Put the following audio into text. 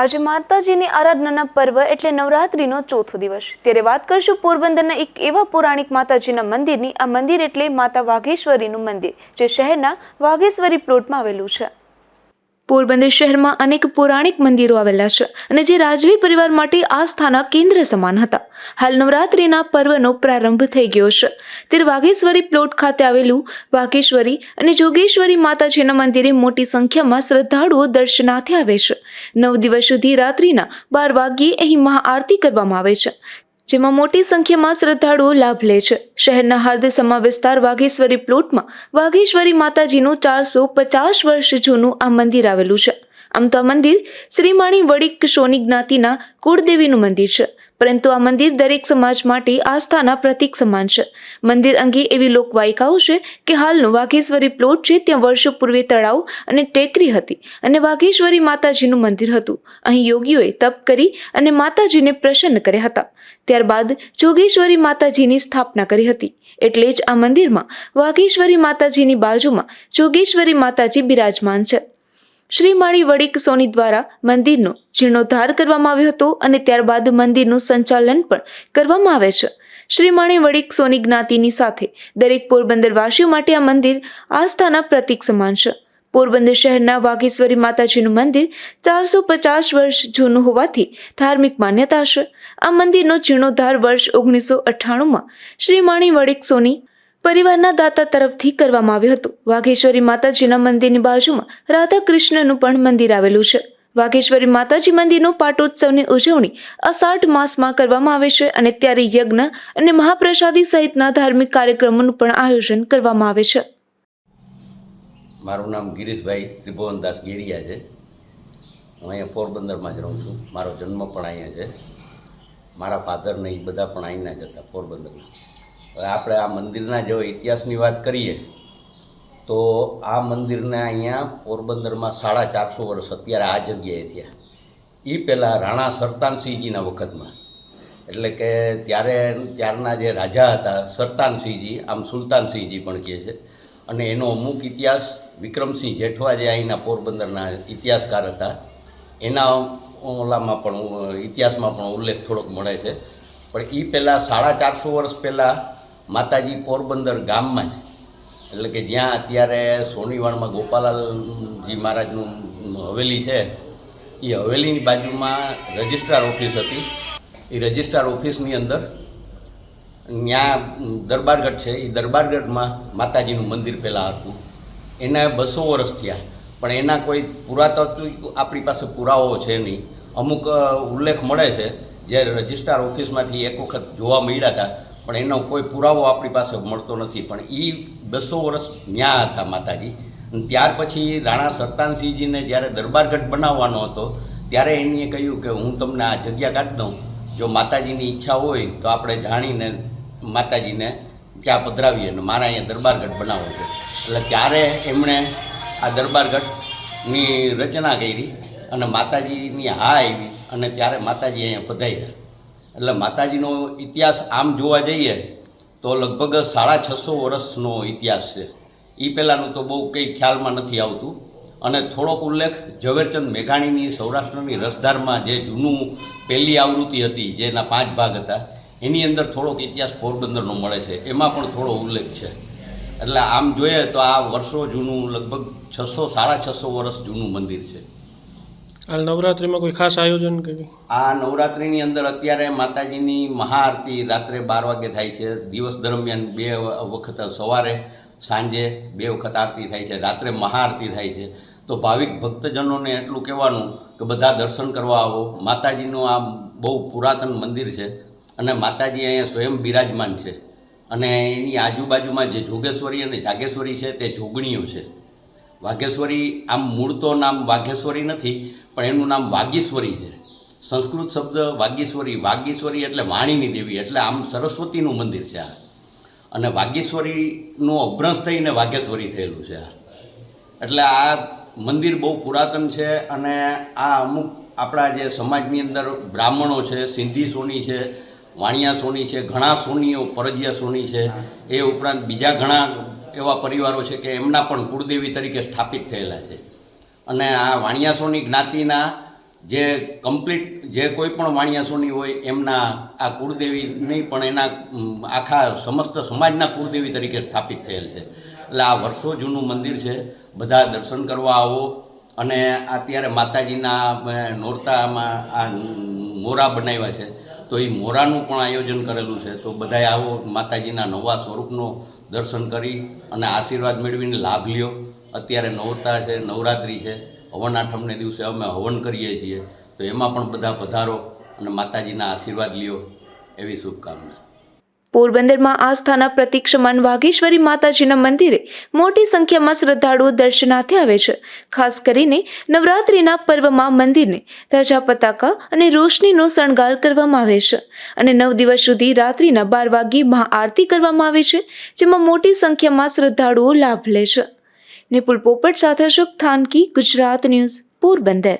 આજે માતાજીની આરાધનાના પર્વ એટલે નવરાત્રિનો ચોથો દિવસ. ત્યારે વાત કરશું પોરબંદરના એક એવા પૌરાણિક માતાજીના મંદિરની. આ મંદિર એટલે માતા વાઘેશ્વરીનું મંદિર, જે શહેરના વાઘેશ્વરી પ્લોટમાં આવેલું છે. પોરબંદર શહેરમાં અનેક પૌરાણિક મંદિરો આવેલા છે અને જે રાજવી પરિવાર માટે આસ્થાના કેન્દ્ર સમાન હતા. હાલ નવરાત્રિના પર્વનો પ્રારંભ થઈ ગયો છે. ત્યારે વાઘેશ્વરી પ્લોટ ખાતે આવેલું વાઘેશ્વરી અને જોગેશ્વરી માતાજીના મંદિરે મોટી સંખ્યામાં શ્રદ્ધાળુઓ દર્શનાર્થે આવે છે. નવ દિવસ સુધી રાત્રિના બાર વાગ્યે અહીં મહાઆરતી કરવામાં આવે છે. જેમાં મોટી સંખ્યામાં શ્રદ્ધાળુઓ લાભ લે છે. શહેરના હાર્દસમા વિસ્તાર વાઘેશ્વરી પ્લોટમાં વાઘેશ્વરી માતાજીનું ચારસો પચાસ વર્ષ જૂનું આ મંદિર આવેલું છે. આમ તો આ મંદિર શ્રીમાણી વડિક સોની જ્ઞાતિના કુળદેવીનું મંદિર છે. પરંતુ આ મંદિર દરેક સમાજ માટે આસ્થાના પ્રતીક સમાન છે. મંદિર અંગે એવી લોકવાયકાઓ છે કે હાલનું વાઘેશ્વરી પ્લોટ છે ત્યાં વર્ષો પૂર્વે તળાવ અને ટેકરી હતી અને વાઘેશ્વરી માતાજીનું મંદિર હતું. અહીં યોગીઓએ તપ કરી અને માતાજીને પ્રસન્ન કર્યા હતા. ત્યારબાદ જોગેશ્વરી માતાજીની સ્થાપના કરી હતી. એટલે જ આ મંદિરમાં વાઘેશ્વરી માતાજીની બાજુમાં જોગેશ્વરી માતાજી બિરાજમાન છે. શ્રીમાળી વડિક સોની દ્વારા મંદિરનો જીર્ણોદ્ધાર કરવામાં આવ્યો હતો અને ત્યારબાદ મંદિરનું સંચાલન પણ કરવામાં આવે છે. શ્રીમાણી વડિક સોની જ્ઞાતિની સાથે દરેક પોરબંદરવાસીઓ માટે આ મંદિર આસ્થાના પ્રતીક સમાન છે. પોરબંદર શહેરના વાઘેશ્વરી માતાજીનું મંદિર ચારસો પચાસ વર્ષ જૂનું હોવાથી ધાર્મિક માન્યતા છે. આ મંદિરનો જીર્ણોદ્ધાર વર્ષ ઓગણીસો અઠ્ઠાણુંમાં શ્રીમાણી વડિક સોની પરિવારના દાતા તરફથી કરવામાં આવ્યું હતું. વાઘેશ્વરી માતાજીના મંદિરની બાજુમાં રાધા કૃષ્ણનું પણ મંદિર આવેલું છે. વાઘેશ્વરી માતાજી મંદિરનો પાટોત્સવની ઉજવણી અષાઢ માસમાં કરવામાં આવે છે અને ત્યારે યજ્ઞ અને મહાપ્રસાદી સહિતના ધાર્મિક કાર્યક્રમોનું પણ આયોજન કરવામાં આવે છે. મારું નામ ગિરીશભાઈ ત્રિભુવનદાસ ગેરિયા છે. હું અહીંયા પોરબંદરમાં જ રહું છું. મારો જન્મ પણ અહીંયા છે. મારા ફાધર ને એ બધા પણ અહીંના જ હતા પોરબંદરના હવે આપણે આ મંદિરના જો ઇતિહાસની વાત કરીએ, તો આ મંદિરને અહીંયા પોરબંદરમાં સાડા ચારસો વર્ષ અત્યારે આ જગ્યાએ થયા. એ પહેલાં રાણા સરતાનસિંહજીના વખતમાં. એટલે કે ત્યારે ત્યારના જે રાજા હતા, સરતાનસિંહજી, આમ સુલતાનસિંહજી પણ કહે છે. અને એનો અમુક ઇતિહાસ વિક્રમસિંહ જેઠવા જે અહીંના પોરબંદરના ઇતિહાસકાર હતા. એના ઓલામાં પણ ઇતિહાસમાં પણ ઉલ્લેખ થોડોક મળે છે. પણ એ પહેલાં સાડા ચારસો વર્ષ પહેલાં માતાજી પોરબંદર ગામમાં જ. એટલે કે જ્યાં અત્યારે સોનીવાણમાં ગોપાલાલજી મહારાજનું હવેલી છે, એ હવેલીની બાજુમાં રજિસ્ટ્રાર ઓફિસ હતી. એ રજિસ્ટ્રાર ઓફિસની અંદર ત્યાં દરબારગઢ છે, એ દરબારગઢમાં માતાજીનું મંદિર પહેલાં હતું. એના બસો વર્ષ થયા. પણ એના કોઈ પુરાતત્વિક આપણી પાસે પુરાવો છે નહીં. અમુક ઉલ્લેખ મળે છે જે રજિસ્ટ્રાર ઓફિસમાંથી એક વખત જોવા મળ્યા હતા પણ એનો કોઈ પુરાવો આપણી પાસે મળતો નથી. પણ એ બસો વર્ષ ત્યાં હતા માતાજી. ત્યાર પછી રાણા સરતાનસિંહજીને જ્યારે દરબારગઢ બનાવવાનો હતો, ત્યારે એણે કહ્યું કે હું તમને આ જગ્યા કાઢી દઉં. જો માતાજીની ઈચ્છા હોય તો આપણે જાણીને માતાજીને ત્યાં પધરાવીએ અને મારા અહીંયા દરબારગઢ બનાવવો છે. એટલે ત્યારે એમણે આ દરબારગઢની રચના કરી અને માતાજીની હા આવી અને ત્યારે માતાજી અહીંયા પધાર્યા. એટલે માતાજીનો ઇતિહાસ આમ જોવા જઈએ તો લગભગ સાડા છસો વર્ષનો ઇતિહાસ છે. એ પહેલાંનું તો બહુ કંઈ ખ્યાલમાં નથી આવતું. અને થોડોક ઉલ્લેખ ઝવેરચંદ મેઘાણીની સૌરાષ્ટ્રની રસધારમાં જે જૂનું પહેલી આવૃત્તિ હતી, જેના પાંચ ભાગ હતા, એની અંદર થોડોક ઇતિહાસ પોરબંદરનો મળે છે. એમાં પણ થોડો ઉલ્લેખ છે. એટલે આમ જોઈએ તો આ વર્ષો જૂનું લગભગ છસો, સાડા છસો વર્ષ જૂનું મંદિર છે. હાલ નવરાત્રિમાં કોઈ ખાસ આયોજન કે આ નવરાત્રિની અંદર અત્યારે માતાજીની મહાઆરતી રાત્રે બાર વાગે થાય છે. દિવસ દરમિયાન બે વખત સવારે, સાંજે બે વખત આરતી થાય છે. રાત્રે મહાઆરતી થાય છે. તો ભાવિક ભક્તજનોને એટલું કહેવાનું કે બધા દર્શન કરવા આવો. માતાજીનું આ બહુ પુરાતન મંદિર છે અને માતાજી અહીંયા સ્વયં બિરાજમાન છે. અને એની આજુબાજુમાં જે જોગેશ્વરી અને જાગેશ્વરી છે તે જોગણીઓ છે. વાઘેશ્વરી આમ મૂળ તો નામ વાઘેશ્વરી નથી પણ એનું નામ વાગીશ્વરી છે. સંસ્કૃત શબ્દ વાગીશ્વરી વાગીશ્વરી એટલે વાણીની દેવી એટલે આમ સરસ્વતીનું મંદિર છે આ. અને વાગીશ્વરીનું અભ્રંશ થઈને વાઘેશ્વરી થયેલું છે આ. એટલે આ મંદિર બહુ પુરાતન છે અને આ અમુક આપણા જે સમાજની અંદર બ્રાહ્મણો છે સિંધી સોની છે વાણિયા સોની છે ઘણા સોનીઓ પરજિયા સોની છે એ ઉપરાંત બીજા ઘણા એવા પરિવારો છે કે એમના પણ કુળદેવી તરીકે સ્થાપિત થયેલા છે. અને આ વાણિયાસોની જ્ઞાતિના જે કમ્પ્લીટ જે કોઈ પણ વાણિયાસોની હોય, એમના આ કુળદેવી નહીં પણ એના આખા સમસ્ત સમાજના કુળદેવી તરીકે સ્થાપિત થયેલ છે. એટલે આ વર્ષો જૂનું મંદિર છે. બધા દર્શન કરવા આવો. અને અત્યારે માતાજીના નોરતામાં આ મોરા બનાવ્યા છે. તો એ મોરાનું પણ આયોજન કરેલું છે. તો બધાએ આવો માતાજીના નવા સ્વરૂપનો દર્શન કરી અને આશીર્વાદ મેળવીને લાભ લ્યો. અત્યારે નવરતા છે, નવરાત્રિ છે. હવન આઠમને દિવસે અમે હવન કરીએ છીએ. તો એમાં પણ બધા પધારો અને માતાજીના આશીર્વાદ લ્યો. એવી શુભકામના. પોરબંદરમાં આસ્થાના પ્રતિક સમાન વાઘેશ્વરી માતાજીના મંદિરે મોટી સંખ્યામાં શ્રદ્ધાળુઓ દર્શનાર્થે આવે છે. ખાસ કરીને નવરાત્રિના પર્વમાં મંદિરને ધજા પતાકા અને રોશનીનો શણગાર કરવામાં આવે છે અને નવ દિવસ સુધી રાત્રિના બાર વાગ્યે મહાઆરતી કરવામાં આવે છે, જેમાં મોટી સંખ્યામાં શ્રદ્ધાળુઓ લાભ લે છે. નિપુલ પોપટ સાથે અશોક થાનકી, ગુજરાત ન્યૂઝ, પોરબંદર.